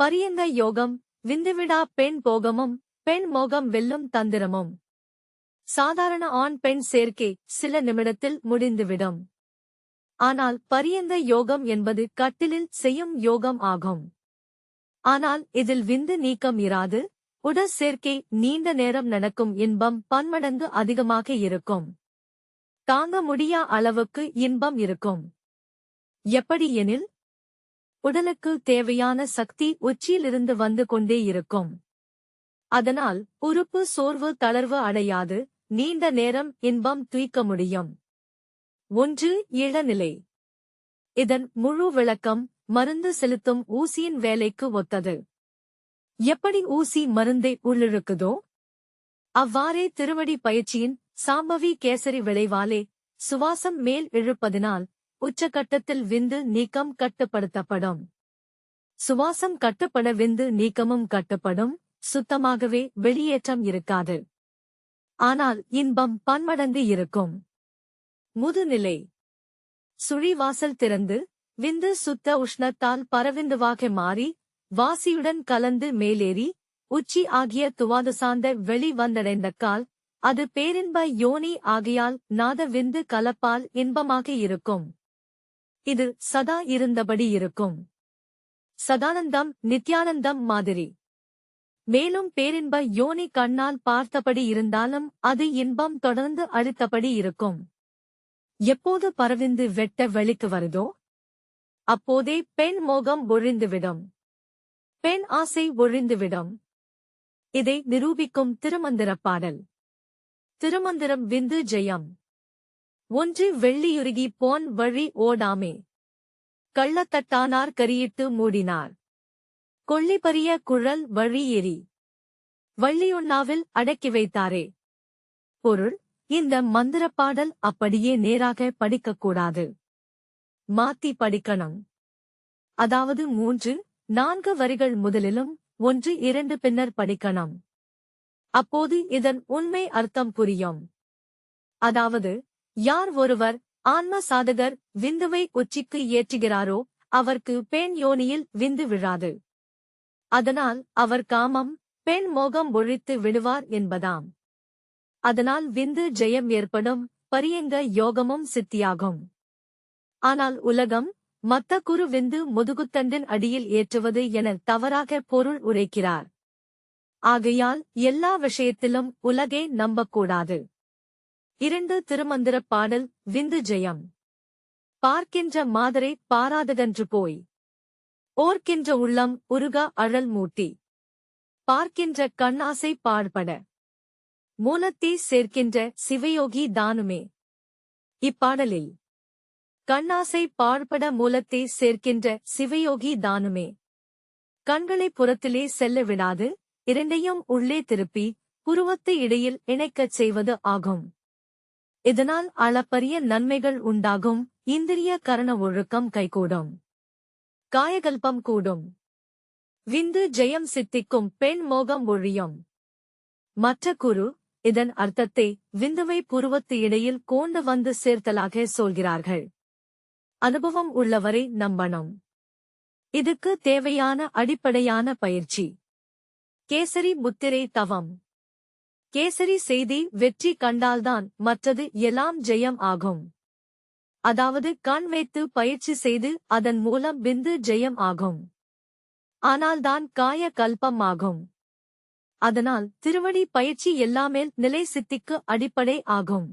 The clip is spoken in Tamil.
பரியங்க யோகம் விந்துவிடா பெண் போகமும் பெண் மோகம் வெல்லும் தந்திரமும். சாதாரண ஆண் பெண் சேர்க்கை சில நிமிடத்தில் முடிந்துவிடும். ஆனால் பரியந்த யோகம் என்பது கட்டிலில் செய்யும் யோகம் ஆகும். ஆனால் இதில் விந்து நீக்கம் இராது உடற் சேர்க்கை நீண்ட நேரம் நடக்கும் இன்பம் பன்மடங்கு அதிகமாக இருக்கும். தாங்க முடியா அளவுக்கு இன்பம் இருக்கும். எப்படி எனில் உடலுக்கு தேவையான சக்தி உச்சியிலிருந்து வந்து கொண்டே இருக்கும். அதனால் உறுப்பு சோர்வு தளர்வு அடையாது நீண்ட நேரம் இன்பம் தூய்க்க முடியும். ஒன்று இளநிலை. இதன் முழு விளக்கம் மருந்து செலுத்தும் ஊசியின் வேலைக்கு ஒத்தது. எப்படி ஊசி மருந்தை உள்ளிழுக்குதோ? அவ்வாறே திருவடி பயிற்சியின் சாம்பவி கேசரி விளைவாலே சுவாசம் மேல் இழுப்பதினால் உச்சகட்டத்தில் விந்து நீக்கம் கட்டுப்படுத்தப்படும். சுவாசம் கட்டுப்பட விந்து நீக்கமும் கட்டுப்படும். சுத்தமாகவே வெளியேற்றம் இருக்காது. ஆனால் இன்பம் பன்மடங்கு இருக்கும். முதுநிலை. சுழிவாசல் திறந்து விந்து சுத்த உஷ்ணத்தால் பரவிந்துவாக மாறி வாசியுடன் கலந்து மேலேறி உச்சி ஆகிய துவாது சார்ந்த வெளி வந்தடைந்த கால் அது பேரின்ப யோனி ஆகையால் நாத விந்து கலப்பால் இன்பமாக இருக்கும். இது சதா இருந்தபடி இருக்கும். சதானந்தம் நித்யானந்தம் மாதிரி. மேலும் பேரின்ப யோனி கண்ணால் பார்த்தபடி இருந்தாலும் அது இன்பம் தொடர்ந்து அழுத்தபடி இருக்கும். எப்போது பரவிந்து வெட்ட வெளிக்கு வருதோ அப்போதே பெண் மோகம் ஒழிந்துவிடும். பெண் ஆசை ஒழிந்துவிடும். இதை நிரூபிக்கும் திருமந்திரப் பாடல். திருமந்திரம் விந்து ஜெயம். ஒன்று வெள்ளியுருகி போன் வழி ஓடாமே. கள்ளத்தட்டானார் கரியிட்டு மூடினார். கொள்ளிபரிய குழல் வழி எரி வள்ளியுண்ணாவில் அடக்கி வைத்தாரே. பொருள் இந்த மந்திரப் பாடல் அப்படியே நேராக படிக்கக்கூடாது. மாத்தி படிக்கணும். அதாவது மூன்று நான்கு வரிகள் முதலிலும் ஒன்று இரண்டு பின்னர் படிக்கணும். அப்போது இதன் உண்மை அர்த்தம் புரியும். அதாவது யார் ஒருவர் ஆன்ம சாதகர் விந்துவை உச்சிக்கு ஏற்றுகிறாரோ அவர்க்கு பெண் யோனியில் விந்து விழாது. அதனால் அவர் காமம் பெண் மோகம் ஒழித்து விடுவார் என்பதாம். அதனால் விந்து ஜெயம் ஏற்படும் பரியங்க யோகமும் சித்தியாகும். ஆனால் உலகம் மத்த குரு விந்து முதுகுத்தண்டின் அடியில் ஏற்றுவது என தவறாக பொருள் உரைக்கிறார். ஆகையால் எல்லா விஷயத்திலும் உலகே நம்பக்கூடாது. இரண்டு திருமந்திரப் பாடல் விந்து ஜெயம். பார்க்கின்ற மாதரை பாராததன்று போய். ஓர்க்கின்ற உள்ளம் உருக அழல் மூட்டி. பார்க்கின்ற கண்ணாசை பாழ்பட. மூலத்தீ சேர்க்கின்ற சிவயோகி தானுமே. இப்பாடலில். கண்ணாசை பாழ்பட மூலத்தை சேர்க்கின்ற சிவயோகி தானுமே. கண்களை புறத்திலே செல்ல விடாது இரண்டையும் உள்ளே திருப்பி புருவத்து இடையில் இணைக்கச் செய்வது ஆகும். இதனால் அளப்பரிய நன்மைகள் உண்டாகும். இந்திரிய கரண ஒழுக்கம் கைகூடும். காயகல்பம் கூடும். விந்து ஜெயம் சித்திக்கும் பெண் மோகம் ஒழியும். மற்ற குரு இதன் அர்த்தத்தை விந்துவை புருவத்து இடையில் கோண்டு வந்து சேர்த்தலாக சொல்கிறார்கள். அனுபவம் உள்ளவரை நம்பணும். இதுக்கு தேவையான அடிப்படையான பயிற்சி. கேசரி முத்திரை தவம். கேசரி செய்தி வெற்றி கண்டால்தான் மற்றது எல்லாம் ஜெயம் ஆகும். அதாவது கண் வைத்து பயிற்சி செய்து அதன் மூலம் பிந்து ஜெயம் ஆகும். ஆனால்தான் காய கல்பம் ஆகும். அதனால் திருவடி பயிற்சி எல்லாமே நிலை சித்திக்கு அடிப்படை ஆகும்.